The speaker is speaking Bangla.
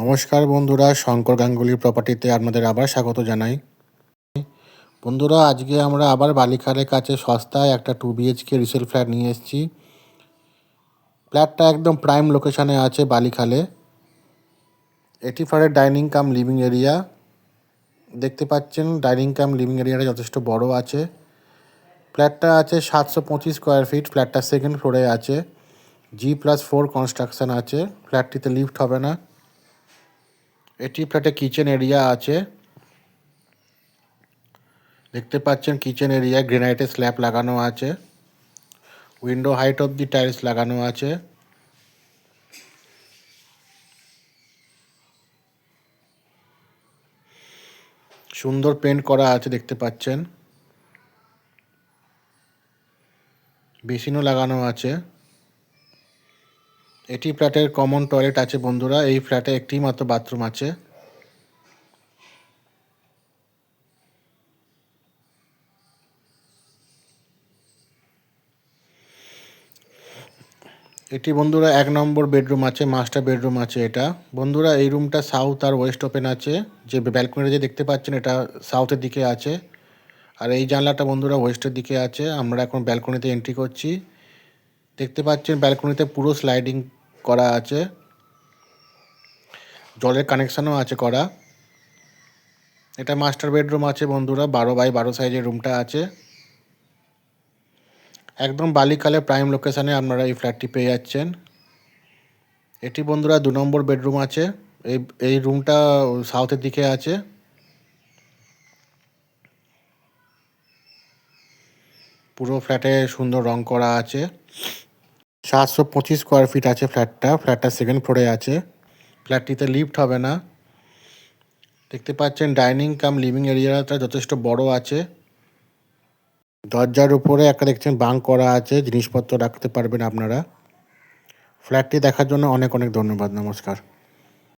নমস্কার বন্ধুরা, শঙ্কর গাঙ্গুলি প্রপার্টিতে আপনাদের আবার স্বাগত জানাই। বন্ধুরা, আজকে আমরা আবার বালিখালের কাছে সস্তায় একটা টু বিএইচকে রিসেল ফ্ল্যাট নিয়ে এসেছি। ফ্ল্যাটটা একদম প্রাইম লোকেশানে আছে বালিখালে। এটি ফ্ল্যাটের ডাইনিং কাম লিভিং এরিয়া দেখতে পাচ্ছেন ডাইনিং কাম লিভিং এরিয়াটা যথেষ্ট বড় আছে। ফ্ল্যাটটা আছে সাতশো পঁচিশ স্কোয়ার ফিট ফ্ল্যাটটা সেকেন্ড ফ্লোরে আছে। জি প্লাস ফোর কনস্ট্রাকশন আছে। ফ্ল্যাটটিতে লিফট হবে না। এটি ফ্ল্যাটে কিচেন এরিয়া আছে। দেখতে পাচ্ছেন কিচেন এরিয়া গ্রেনাইটের স্ল্যাব লাগানো আছে। Window height of the tiles লাগানো আছে। সুন্দর পেন্ট করা আছে, দেখতে পাচ্ছেন। বেসিনও লাগানো আছে। এটি ফ্ল্যাটের কমন টয়লেট আছে বন্ধুরা। এই ফ্ল্যাটে একটি মাত্র বাথরুম আছে। এটি বন্ধুরা এক নম্বর বেডরুম আছে মাস্টার বেডরুম আছে এটা। বন্ধুরা, এই রুমটা সাউথ আর ওয়েস্ট ওপেন আছে। যে ব্যালকনিটা যে দেখতে পাচ্ছেন, এটা সাউথের দিকে আছে। আর এই জানলাটা বন্ধুরা ওয়েস্টের দিকে আছে। আমরা এখন ব্যালকনিতে এন্ট্রি করছি। দেখতে পাচ্ছেন ব্যালকনিতে পুরো স্লাইডিং করা আছে। জলের কানেকশানও আছে করা। এটা মাস্টার বেডরুম আছে বন্ধুরা, বারো বাই বারো সাইজের রুমটা আছে। একদম বালিকালে প্রাইম লোকেশানে আপনারা এই ফ্ল্যাটটি পেয়ে যাচ্ছেন। এটি বন্ধুরা দু নম্বর বেডরুম আছে। এই এই রুমটা সাউথের দিকে আছে। পুরো ফ্ল্যাটে সুন্দর রং করা আছে। সাতশো পঁচিশ স্কোয়ার ফিট আছে ফ্ল্যাটটা ফ্ল্যাটটা সেকেন্ড ফ্লোরে আছে। ফ্ল্যাটটিতে লিফট হবে না। দেখতে পাচ্ছেন ডাইনিং কাম লিভিং এরিয়াটা যথেষ্ট বড় আছে। দরজার উপরে একটা দেখছেন বাং করা আছে। জিনিসপত্র রাখতে পারবেন আপনারা। ফ্ল্যাটটি দেখার জন্য অনেক অনেক ধন্যবাদ। নমস্কার।